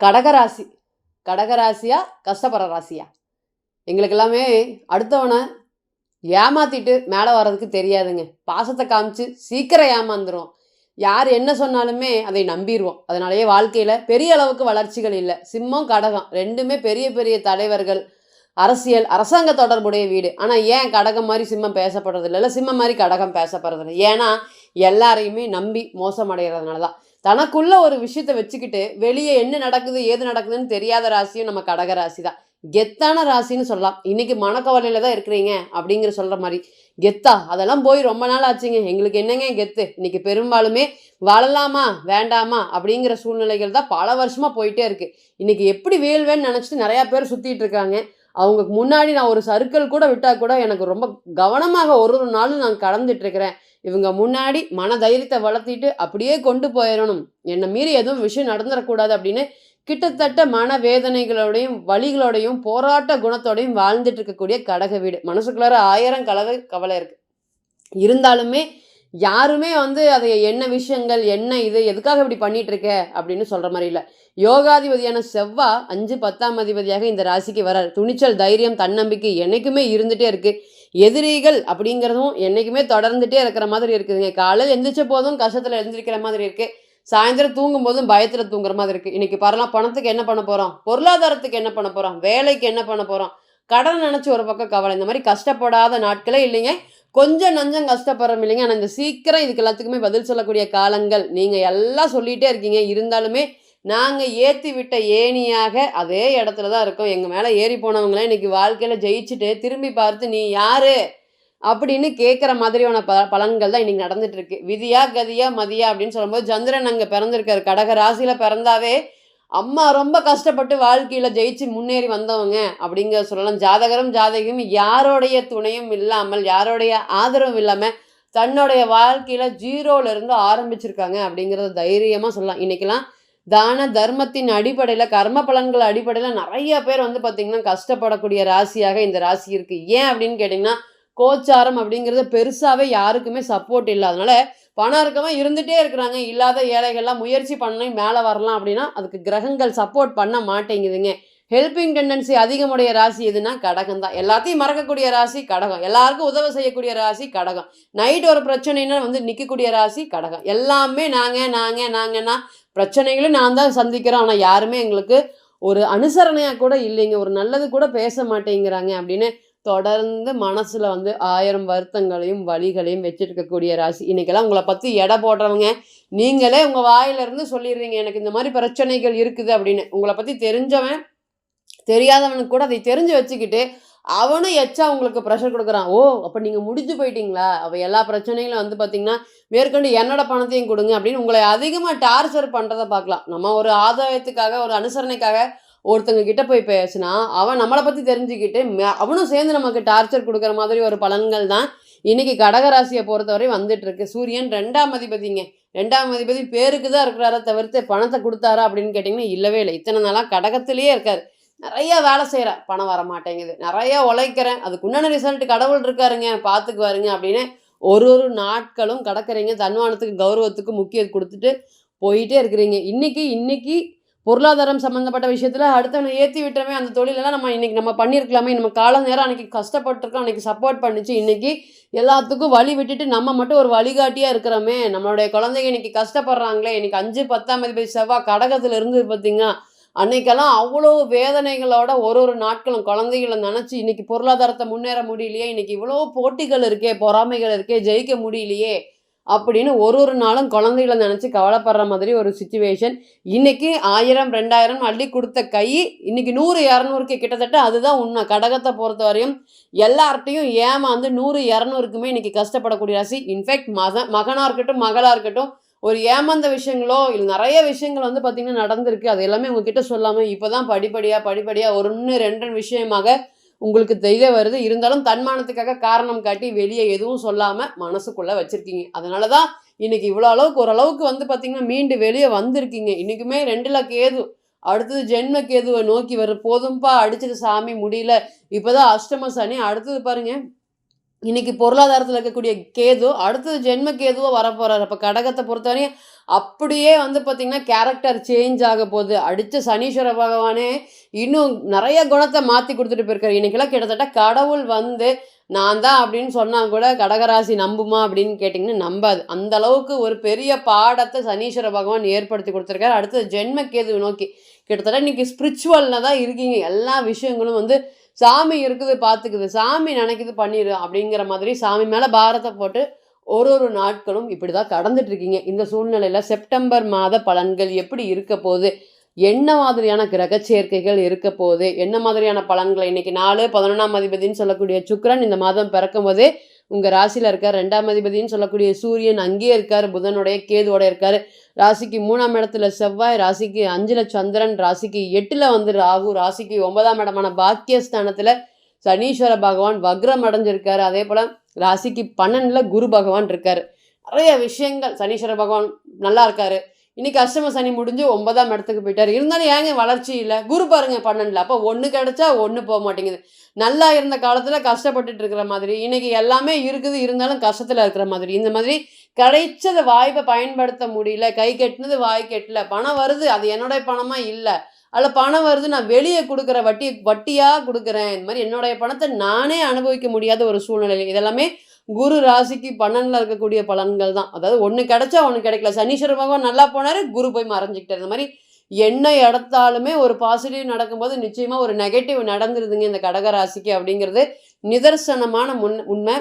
கடகராசி. கடகராசியா கஷ்டப்படுற ராசியா? எங்களுக்கு எல்லாமே அடுத்தவனை ஏமாத்திட்டு மேலே வர்றதுக்கு தெரியாதுங்க. பாசத்தை காமிச்சு சீக்கிரம் ஏமாந்துடும் யார் என்ன சொன்னாலுமே அதை நம்பிடுவோம் அதனாலேயே வாழ்க்கையில் பெரிய அளவுக்கு வளர்ச்சிகள் இல்லை. சிம்மம் கடகம். ரெண்டுமே பெரிய பெரிய தலைவர்கள் அரசியல் அரசாங்க தொடர்புடைய வீடு. ஆனால் ஏன் கடகம் மாதிரி சிம்மம் பேசப்படுறது இல்லை இல்லை சிம்மம் மாதிரி கடகம் பேசப்படுறது இல்லை ஏன்னா எல்லாரையுமே நம்பி மோசமடைகிறதுனால தான் தனக்குள்ள ஒரு விஷயத்தை வச்சுக்கிட்டு வெளியே என்ன நடக்குது ஏது நடக்குதுன்னு தெரியாத ராசியும் நம்ம கடக ராசி தான் கெத்தான ராசின்னு சொல்லலாம். இன்னைக்கு மனக்கவலையில தான் இருக்கிறீங்க அப்படிங்கிற சொல்ற மாதிரி. கெத்தா அதெல்லாம் போய் ரொம்ப நாள் ஆச்சுங்க. எங்களுக்கு என்னங்க கெத்து? இன்னைக்கு பெரும்பாலுமே வாழலாமா வேண்டாமா அப்படிங்கிற சூழ்நிலைகள் தான் பல வருஷமா போயிட்டே இருக்கு. இன்னைக்கு எப்படி வேல்வேன்னு நினைச்சிட்டு நிறைய பேர் சுத்திட்டு இருக்காங்க. அவங்க முன்னாடி நான் ஒரு சர்க்கிள் கூட விட்டால் கூட எனக்கு ரொம்ப கவனமாக ஒரு ஒரு நாளும் நான் கடந்துட்டுருக்கிறேன். இவங்க முன்னாடி மன தைரியத்தை வளர்த்திட்டு அப்படியே கொண்டு போயிடணும். என்னை மீறி எதுவும் விஷயம் நடந்துடக்கூடாது அப்படின்னு கிட்டத்தட்ட மன வேதனைகளோடையும் வழிகளோடையும் போராட்ட குணத்தோடையும் வாழ்ந்துட்டு இருக்கக்கூடிய கடக வீடு. மனசுக்குள்ளார ஆயிரம் கலவை கவலை இருக்கு. இருந்தாலுமே யாருமே வந்து அதை என்ன விஷயங்கள் என்ன இது எதுக்காக இப்படி பண்ணிட்டு இருக்க அப்படின்னு சொல்ற மாதிரி இல்லை. யோகாதிபதியான செவ்வா அஞ்சு பத்தாம் அதிபதியாக இந்த ராசிக்கு வரார். துணிச்சல் தைரியம் தன்னம்பிக்கை என்னைக்குமே இருந்துட்டே இருக்கு. எதிரிகள் அப்படிங்கிறதும் என்னைக்குமே தொடர்ந்துட்டே இருக்கிற மாதிரி இருக்குதுங்க. காலையில் எந்திரிச்ச போதும் கஷ்டத்தில் எழுந்திருக்கிற மாதிரி இருக்கு. சாயந்தரம் தூங்கும் போதும் பயத்தில் தூங்குற மாதிரி இருக்கு. இன்னைக்கு பரலாம் பணத்துக்கு என்ன பண்ண போறோம்? பொருளாதாரத்துக்கு என்ன பண்ண போறோம்? வேலைக்கு என்ன பண்ண போறோம்? கடன் நினைச்சு ஒரு பக்கம் கவலை. இந்த மாதிரி கஷ்டப்படாத நாட்களே இல்லைங்க. கொஞ்சம் நஞ்சம் கஷ்டப்படுறோம் இல்லைங்க. ஆனால் இந்த சீக்கிரம் இதுக்கு எல்லாத்துக்குமே பதில் சொல்லக்கூடிய காலங்கள் நீங்கள் எல்லாம் சொல்லிகிட்டே இருக்கீங்க. இருந்தாலுமே நாங்கள் ஏற்றி விட்ட ஏணியாக அதே இடத்துல தான் இருக்கோம். எங்கள் மேலே ஏறி போனவங்களாம் இன்றைக்கி வாழ்க்கையில் ஜெயிச்சுட்டு திரும்பி பார்த்து நீ யார்? அப்படின்னு கேட்குற மாதிரியான ப பலன்கள் தான் இன்னைக்கு நடந்துட்டு இருக்கு. விதியா கதியா மதியா அப்படின்னு சொல்லும்போது சந்திரன் அங்கே பிறந்திருக்காரு. கடக ராசியில் பிறந்தாவே அம்மா ரொம்ப கஷ்டப்பட்டு வாழ்க்கையில் ஜெயிச்சு முன்னேறி வந்தவங்க அப்படிங்கிற சொல்லலாம். ஜாதகரும் ஜாதகம் யாரோடைய துணையும் இல்லாமல் யாரோடைய ஆதரவும் இல்லாமல் தன்னுடைய வாழ்க்கையில் ஜீரோலேருந்து ஆரம்பிச்சிருக்காங்க அப்படிங்கிறத தைரியமாக சொல்லலாம். இன்றைக்கெல்லாம் தான தர்மத்தின் அடிப்படையில் கர்ம பலன்கள் அடிப்படையில் நிறைய பேர் வந்து பார்த்திங்கன்னா கஷ்டப்படக்கூடிய ராசியாக இந்த ராசி இருக்குது ஏன் அப்படின்னு கேட்டிங்கன்னா கோச்சாரம் அப்படிங்கிறது பெருசாகவே யாருக்குமே சப்போர்ட் இல்லை அதனால் பணம் இருக்கவன் இருந்துகிட்டே இருக்கிறாங்க. இல்லாத ஏழைகள்லாம் முயற்சி பண்ணி மேலே வரலாம் அப்படின்னா அதுக்கு கிரகங்கள் சப்போர்ட் பண்ண மாட்டேங்குதுங்க. ஹெல்பிங் டெண்டன்சி அதிகமுடைய ராசி எதுனா கடகம் தான். எல்லாத்தையும் மறக்கக்கூடிய ராசி கடகம். எல்லாருக்கும் உதவி செய்யக்கூடிய ராசி கடகம். நைட் ஒரு பிரச்சனைனா வந்து நிற்கக்கூடிய ராசி கடகம். எல்லாமே நாங்கள் நாங்கள் நாங்கன்னா பிரச்சனைகளும் நான் தான் சந்திக்கிறோம். ஆனால் யாருமே எங்களுக்கு ஒரு அனுசரணையாக கூட இல்லைங்க. ஒரு நல்லது கூட பேச மாட்டேங்கிறாங்க அப்படின்னு தொடர்ந்து மனசில் வந்து ஆயிரம் வருத்தங்களையும் வழிகளையும் வச்சுருக்கக்கூடிய ராசி. இன்றைக்கெல்லாம் உங்களை பற்றி எடை போடுறவங்க நீங்களே உங்கள் வாயிலிருந்து சொல்லிடுறீங்க எனக்கு இந்த மாதிரி பிரச்சனைகள் இருக்குது அப்படின்னு. உங்களை பற்றி தெரிஞ்சவன் தெரியாதவனுக்கு கூட அதை தெரிஞ்சு வச்சுக்கிட்டு அவனும் எச்சா உங்களுக்கு ப்ரெஷர் கொடுக்குறான். ஓ அப்போ நீங்கள் முடிஞ்சு போயிட்டீங்களா? அப்போ எல்லா பிரச்சனைகளும் வந்து பார்த்தீங்கன்னா மேற்கொண்டு என்னோட பணத்தையும் கொடுங்க அப்படின்னு உங்களை அதிகமாக டார்ச்சர் பண்ணுறதை பார்க்கலாம். நம்ம ஒரு ஆதாயத்துக்காக ஒரு அனுசரணைக்காக ஒருத்தங்க கிட்ட போய் பேசினா அவன் நம்மளை பற்றி தெரிஞ்சுக்கிட்டு அவனும் சேர்ந்து நமக்கு டார்ச்சர் கொடுக்குற மாதிரி ஒரு பலன்கள் தான் இன்னைக்கு கடகராசியை பொறுத்தவரை வந்துட்டுருக்கு. சூரியன் ரெண்டாம் அதிபதிங்க. ரெண்டாம் அதிபதி பேருக்கு தான் இருக்கிறாரா தவிர்த்து பணத்தை கொடுத்தாரா அப்படின்னு கேட்டிங்கன்னா இல்லவே இல்லை. இத்தனை நாளாக கடகத்திலேயே இருக்காரு. நிறைய வேலை செய்கிறேன் பணம் வர மாட்டேங்குது. நிறையா உழைக்கிறேன். அதுக்குண்டான ரிசல்ட் கடவுள் இருக்காருங்க. பார்த்துக்குவாருங்க அப்படின்னு ஒரு ஒரு நாட்களும் கடற்கரைங்க தன்மானத்துக்கு கௌரவத்துக்கு முக்கியம் கொடுத்துட்டு போயிட்டே இருக்கிறீங்க. இன்னைக்கு இன்னைக்கு பொருளாதாரம் சம்மந்தப்பட்ட விஷயத்தில் அடுத்தவனை ஏற்றி விட்டுறமே அந்த தொழிலெல்லாம் நம்ம இன்றைக்கி நம்ம பண்ணியிருக்கலாமே. நம்ம கால நேரம் அன்னைக்கு கஷ்டப்பட்டுருக்கோம். அன்றைக்கி சப்போர்ட் பண்ணிச்சு. இன்றைக்கி எல்லாத்துக்கும் வழி விட்டுட்டு நம்ம மட்டும் ஒரு வழிகாட்டியாக இருக்கிறோமே. நம்மளுடைய குழந்தைங்க இன்னைக்கு கஷ்டப்படுறாங்களே. இன்னைக்கு அஞ்சு பத்தாம் அதிபதி செவ்வாய் கடகத்தில் இருந்து பார்த்திங்கன்னா அன்னைக்கெல்லாம் அவ்வளோ வேதனைகளோட ஒரு ஒரு நாட்களும் குழந்தைகளை நினச்சி இன்னைக்கு பொருளாதாரத்தை முன்னேற முடியலையே. இன்னைக்கு இவ்வளோ போட்டிகள் இருக்கே பொறாமைகள் இருக்கே ஜெயிக்க முடியலையே. அப்படின்னு ஒரு ஒரு நாளும் குழந்தைகளை நினச்சி கவலைப்படுற மாதிரி ஒரு சுச்சுவேஷன் இன்றைக்கி ஆயிரம் ரெண்டாயிரம் அள்ளி கொடுத்த கை இன்னைக்கு நூறு இரநூறுக்கு கிட்டத்தட்ட அதுதான் உண்மை. கடகத்தை பொறுத்த வரையும் எல்லார்ட்டையும் ஏமாந்து நூறு இரநூறுக்குமே இன்றைக்கி கஷ்டப்படக்கூடிய ராசி. இன்ஃபேக்ட் மக மகனாக இருக்கட்டும் மகளாக இருக்கட்டும் ஒரு ஏமாந்த விஷயங்களோ இல்லை நிறைய விஷயங்கள் வந்து பார்த்திங்கன்னா நடந்திருக்கு. அது எல்லாமே உங்ககிட்ட சொல்லாமல் இப்போ தான் படிப்படியாக படிப்படியாக ஒன்று ரெண்டு விஷயமாக உங்களுக்கு தெரிய வருது. இருந்தாலும் தன்மானத்துக்காக காரணம் காட்டி வெளியே எதுவும் சொல்லாமல் மனசுக்குள்ளே வச்சுருக்கீங்க. அதனால தான் இன்னைக்கு இவ்வளோ அளவுக்கு ஓரளவுக்கு வந்து பார்த்திங்கன்னா மீண்டு வெளியே வந்திருக்கீங்க. இன்றைக்குமே ரெண்டில் கேது அடுத்தது ஜென்ம கேதுவை நோக்கி வர. போதும்பா அடிச்சது சாமி முடியல. இப்போதான் அஷ்டம சனி அடுத்தது பாருங்கள் இன்னைக்கு பொருளாதாரத்தில் இருக்கக்கூடிய கேது அடுத்தது ஜென்ம கேதுவாக வரப்போறாரு. அப்போ கடகத்தை பொறுத்தவரையும் அப்படியே வந்து பார்த்திங்கன்னா கேரக்டர் சேஞ்ச் ஆக போகுது. அடித்த சனீஸ்வர பகவானே இன்னும் நிறைய குணத்தை மாற்றி கொடுத்துட்டு போயிருக்காரு. இன்றைக்கெல்லாம் கிட்டத்தட்ட கடவுள் வந்து நான் தான் அப்படின்னு சொன்னால் கூட கடகராசி நம்புமா அப்படின்னு கேட்டிங்கன்னா நம்பாது. அந்த அளவுக்கு ஒரு பெரிய பாடத்தை சனீஸ்வர பகவான் ஏற்படுத்தி கொடுத்துருக்காரு. அடுத்தது ஜென்ம கேது நோக்கி கிட்டத்தட்ட இன்றைக்கி ஸ்பிரிச்சுவலில் தான் இருக்கீங்க. எல்லா விஷயங்களும் வந்து சாமி இருக்குது பார்த்துக்குது சாமி நினைக்குது பண்ணிடு அப்படிங்கிற மாதிரி சாமி மேலே பாரத்தை போட்டு ஒரு ஒரு நாட்களும் இப்படி தான் கடந்துட்டு இருக்கீங்க இந்த சூழ்நிலையில் செப்டம்பர் மாத பலன்கள் எப்படி இருக்க போகுது? என்ன மாதிரியான கிரக சேர்க்கைகள் இருக்க போகுது? என்ன மாதிரியான பலன்களை இன்னைக்கு நாலு பதினொன்றாம் அதிபதினு சொல்லக்கூடிய சுக்கரன் இந்த மாதம் பிறக்கும் போதே உங்கள் ராசியில் இருக்கார். ரெண்டாம் அதிபதினு சொல்லக்கூடிய சூரியன் அங்கேயே இருக்கார். புதனுடைய கேதுவோட இருக்கார். ராசிக்கு மூணாம் இடத்துல செவ்வாய் ராசிக்கு அஞ்சில் சந்திரன் ராசிக்கு எட்டில் வந்து ராகு ராசிக்கு ஒன்பதாம் இடமான பாக்கியஸ்தானத்தில் சனீஸ்வர பகவான் வக்ரம் அடைஞ்சிருக்காரு. அதே போல் ராசிக்கு பன்னெண்டில் குரு பகவான் இருக்கார். நிறைய விஷயங்கள். சனீஸ்வர பகவான் நல்லா இருக்காரு. இன்னைக்கு அஷ்டம சனி முடிஞ்சு ஒன்பதாம் இடத்துக்கு போயிட்டார். இருந்தாலும் ஏங்க வளர்ச்சி இல்லை? குரு பாருங்க பன்னெண்டுல. அப்போ ஒன்று கிடைச்சா ஒன்று போக மாட்டேங்குது. நல்லா இருந்த காலத்தில் கஷ்டப்பட்டுட்டு இருக்கிற மாதிரி இன்னைக்கு எல்லாமே இருக்குது இருந்தாலும் கஷ்டத்தில் இருக்கிற மாதிரி. இந்த மாதிரி கிடைச்சத வாய்ப்பை பயன்படுத்த முடியல கை கெட்டினது வாய் கெட்டல பணம் வருது அது என்னுடைய பணமாக இல்லை. அதில் பணம் வருது நான் வெளியே கொடுக்குற வட்டி வட்டியாக கொடுக்குறேன். இந்த மாதிரி என்னுடைய பணத்தை நானே அனுபவிக்க முடியாத ஒரு சூழ்நிலை இதெல்லாமே குரு ராசிக்கு பன்னெண்டில் இருக்கக்கூடிய பலன்கள் தான். அதாவது ஒன்று கிடைச்சா ஒன்று கிடைக்கல. சனீஸ்வர பகவான் நல்லா போனார் குரு போய் மறைஞ்சிக்கிட்டார். இந்த மாதிரி என்ன இடத்தாலுமே ஒரு பாசிட்டிவ் நடக்கும்போது நிச்சயமாக ஒரு நெகட்டிவ் நடந்துருதுங்க இந்த கடக ராசிக்கு அப்படிங்கிறது நிதர்சனமான முன் உண்மை.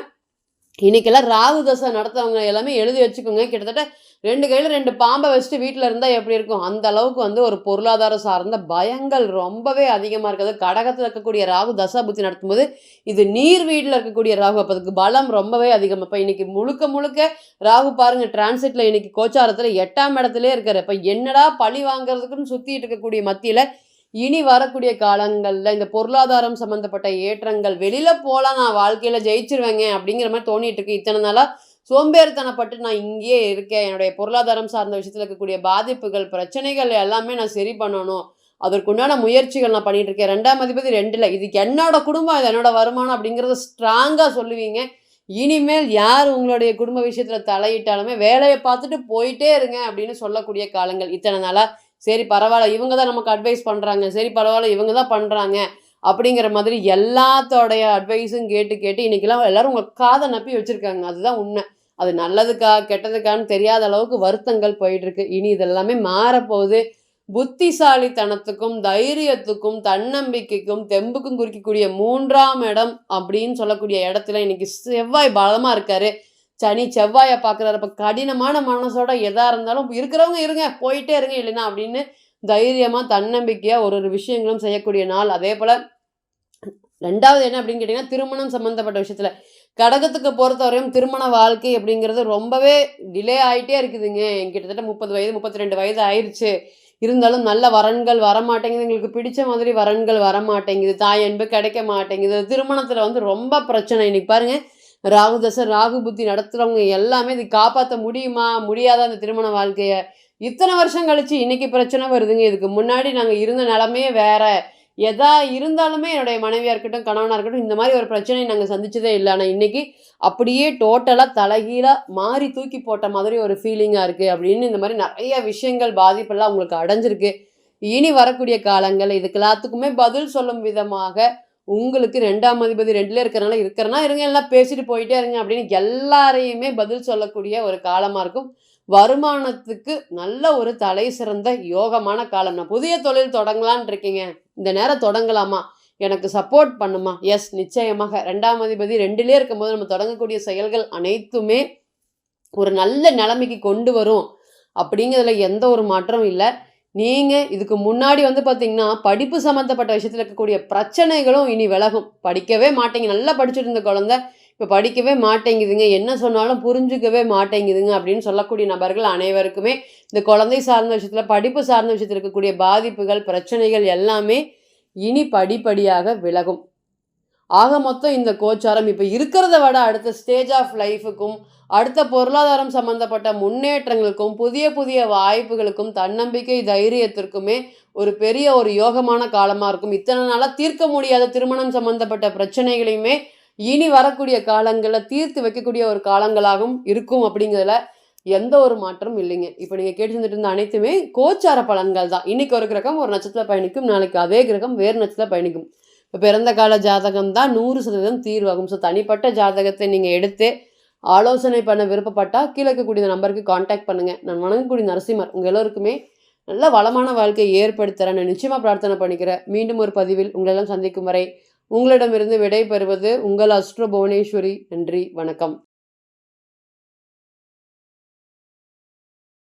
இன்னைக்கெல்லாம் ராகு தசை நடத்தவங்க எல்லாமே எழுதி வச்சுக்கோங்க. கிட்டத்தட்ட ரெண்டு கையில் ரெண்டு பாம்பை வச்சுட்டு வீட்டில் இருந்தால் எப்படி இருக்கும்? அந்த அளவுக்கு வந்து ஒரு பொருளாதாரம் சார்ந்த பயங்கள் ரொம்பவே அதிகமாக இருக்குது. கடகத்தில் இருக்கக்கூடிய ராகு தசாபுத்தி நடத்தும்போது இது நீர் வீட்டில் இருக்கக்கூடிய ராகு. அப்போ அதுக்கு பலம் ரொம்பவே அதிகம். இப்போ இன்றைக்கி முழுக்க முழுக்க ராகு பாருங்கள் டிரான்சிட்டில் இன்னைக்கு கோச்சாரத்தில் எட்டாம் இடத்துலேயே இருக்கார். இப்போ என்னடா பழி வாங்குறதுக்குன்னு சுற்றிட்டு இருக்கக்கூடிய மத்தியில் இனி வரக்கூடிய காலங்களில் இந்த பொருளாதாரம் சம்மந்தப்பட்ட ஏற்றங்கள் வெளியில் போகலாம் நான் வாழ்க்கையில் ஜெயிச்சிருவேங்க அப்படிங்கிற மாதிரி தோணிட்டு இருக்கு. இத்தனை நாளாக சோம்பேறித்தனப்பட்டு நான் இங்கேயே இருக்கேன். என்னுடைய பொருளாதாரம் சார்ந்த விஷயத்தில் இருக்கக்கூடிய பாதிப்புகள் பிரச்சனைகள் எல்லாமே நான் சரி பண்ணணும். அதற்குண்டான முயற்சிகள் நான் பண்ணிட்டு இருக்கேன். ரெண்டாம் அதிபதி ரெண்டில் இதுக்கு என்னோட குடும்பம் இது என்னோட வருமானம் அப்படிங்கிறத ஸ்ட்ராங்காக சொல்லுவீங்க. இனிமேல் யார் உங்களுடைய குடும்ப விஷயத்தில் தலையிட்டாலுமே வேலையை பார்த்துட்டு போயிட்டே இருங்க அப்படின்னு சொல்லக்கூடிய காலங்கள். இத்தனை நாளாக சரி பரவாயில்ல இவங்க தான் நமக்கு அட்வைஸ் பண்ணுறாங்க சரி பரவாயில்ல இவங்க தான் பண்ணுறாங்க அப்படிங்கிற மாதிரி எல்லாத்தோடைய அட்வைஸும் கேட்டு கேட்டு இன்றைக்கெல்லாம் எல்லோரும் உங்கள் காதை நப்பி வச்சுருக்காங்க. அதுதான் உண்மை. அது நல்லதுக்கா கெட்டதுக்கான்னு தெரியாத அளவுக்கு வருத்தங்கள் போயிட்டுருக்கு. இனி இதெல்லாமே மாறப்போகுது. புத்திசாலித்தனத்துக்கும் தைரியத்துக்கும் தன்னம்பிக்கைக்கும் தெம்புக்கும் குறிக்கக்கூடிய மூன்றாம் இடம் அப்படின்னு சொல்லக்கூடிய இடத்துல இன்னைக்கு செவ்வாய் பலமாக இருக்காரு. சனி செவ்வாயை பார்க்குறாரு. அப்போ கடினமான மனசோட எதாக இருந்தாலும் இருக்கிறவங்க இருங்க போயிட்டே இருங்க இல்லைன்னா அப்படின்னு தைரியமாக தன்னம்பிக்கையாக ஒரு ஒரு விஷயங்களும் செய்யக்கூடிய நாள். அதே போல் ரெண்டாவது என்ன அப்படின்னு கேட்டிங்கன்னா திருமணம் சம்மந்தப்பட்ட விஷயத்தில். கடகத்துக்கு பொறுத்தவரையும் திருமண வாழ்க்கை அப்படிங்கிறது ரொம்பவே டிலே ஆகிட்டே இருக்குதுங்க. கிட்டத்தட்ட முப்பது வயது முப்பத்தி ரெண்டு வயது ஆயிடுச்சு இருந்தாலும் நல்ல வரன்கள் வரமாட்டேங்குது. எங்களுக்கு பிடிச்ச மாதிரி வரன்கள் வரமாட்டேங்குது. தாய் அன்பு கிடைக்க மாட்டேங்குது. திருமணத்தில் வந்து ரொம்ப பிரச்சனை. இன்னைக்கு பாருங்க ராகு தசை ராகு புத்தி நடத்துகிறவங்க எல்லாமே இது காப்பாற்ற முடியுமா? முடியாத அந்த திருமண வாழ்க்கையை? இத்தனை வருஷம் கழிச்சு இன்னைக்கு பிரச்சனை வருதுங்க. இதுக்கு முன்னாடி நாங்கள் இருந்த நிலமையே வேற. எதா இருந்தாலுமே என்னுடைய மனைவியாக இருக்கட்டும் கணவனாக இருக்கட்டும் இந்த மாதிரி ஒரு பிரச்சனையை நாங்கள் சந்திச்சதே இல்லை. ஆனால் இன்னைக்கு அப்படியே டோட்டலாக தலைகீழாக மாறி தூக்கி போட்ட மாதிரி ஒரு ஃபீலிங்காக இருக்குது அப்படின்னு இந்த மாதிரி நிறைய விஷயங்கள் பாதிப்பெல்லாம் உங்களுக்கு அடைஞ்சிருக்கு. இனி வரக்கூடிய காலங்கள் இதுக்கு எல்லாத்துக்குமே பதில் சொல்லும் விதமாக உங்களுக்கு ரெண்டாம் அதிபதி ரெண்டுல இருக்கிறனால இருக்கிறனா இருங்க எல்லாம் பேசிட்டு போயிட்டே இருங்க அப்படின்னு எல்லாரையுமே பதில் சொல்லக்கூடிய ஒரு காலமாக இருக்கும். வருமானத்துக்கு நல்ல ஒரு தலை சிறந்த யோகமான காலம். நான் புதிய தொழில் தொடங்கலான் இருக்கீங்க. இந்த நேரம் தொடங்கலாமா? எனக்கு சப்போர்ட் பண்ணுமா? எஸ் நிச்சயமாக. ரெண்டாம் அதிபதி ரெண்டுலேயே இருக்கும்போது நம்ம தொடங்கக்கூடிய செயல்கள் அனைத்துமே ஒரு நல்ல நிலைமைக்கு கொண்டு வரும். அப்படிங்கிறதுல எந்த ஒரு மாற்றமும் இல்லை. நீங்கள் இதுக்கு முன்னாடி வந்து பார்த்தீங்கன்னா படிப்பு சம்மந்தப்பட்ட விஷயத்தில் இருக்கக்கூடிய பிரச்சனைகளும் இனி விலகும். படிக்கவே மாட்டீங்க. நல்லா படிச்சுட்டு இருந்த குழந்தை இப்போ படிக்கவே மாட்டேங்குதுங்க. என்ன சொன்னாலும் புரிஞ்சுக்கவே மாட்டேங்குதுங்க அப்படின்னு சொல்லக்கூடிய நபர்கள் அனைவருக்குமே இந்த குழந்தை சார்ந்த விஷயத்தில் படிப்பு சார்ந்த விஷயத்தில் இருக்கக்கூடிய பாதிப்புகள் பிரச்சனைகள் எல்லாமே இனி படிப்படியாக விலகும். ஆக மொத்தம் இந்த கோச்சாரம் இப்போ இருக்கிறத விட அடுத்த ஸ்டேஜ் ஆஃப் லைஃபுக்கும் அடுத்த பொருளாதாரம் சம்பந்தப்பட்ட முன்னேற்றங்களுக்கும் புதிய புதிய வாய்ப்புகளுக்கும் தன்னம்பிக்கை தைரியத்திற்குமே ஒரு பெரிய ஒரு யோகமான காலமாக இருக்கும். இத்தனை நாளாக தீர்க்க முடியாத திருமணம் சம்பந்தப்பட்ட பிரச்சனைகளையுமே இனி வரக்கூடிய காலங்களில் தீர்த்து வைக்கக்கூடிய ஒரு காலங்களாகவும் இருக்கும் அப்படிங்கிறதுல எந்த ஒரு மாற்றமும் இல்லைங்க. இப்போ நீங்கள் கேட்டு இருந்த அனைத்துமே கோச்சார பலன்கள் தான். இன்னைக்கு ஒரு கிரகம் ஒரு நட்சத்திர பயணிக்கும் நாளைக்கு அதே கிரகம் வேறு நட்சத்திர பயணிக்கும். இப்போ பிறந்த கால ஜாதகம் தான் நூறு சதவீதம் தீர்வாகும். ஸோ தனிப்பட்ட ஜாதகத்தை நீங்கள் எடுத்து ஆலோசனை பண்ண விருப்பப்பட்டால் கீழே இருக்கக்கூடிய நம்பருக்கு காண்டாக்ட் பண்ணுங்கள் நான் வணங்கக்கூடிய நரசிம்மர் உங்கள் எல்லோருக்குமே நல்ல வளமான வாழ்க்கையை ஏற்படுத்துகிறேன் நான் நிச்சயமாக பிரார்த்தனை பண்ணிக்கிறேன். மீண்டும் ஒரு பதிவில் உங்களெல்லாம் சந்திக்கும் வரை உங்களிடமிருந்து விடை பெறுவது உங்கள் அஸ்ட்ரோ புவனேஸ்வரி. நன்றி வணக்கம்.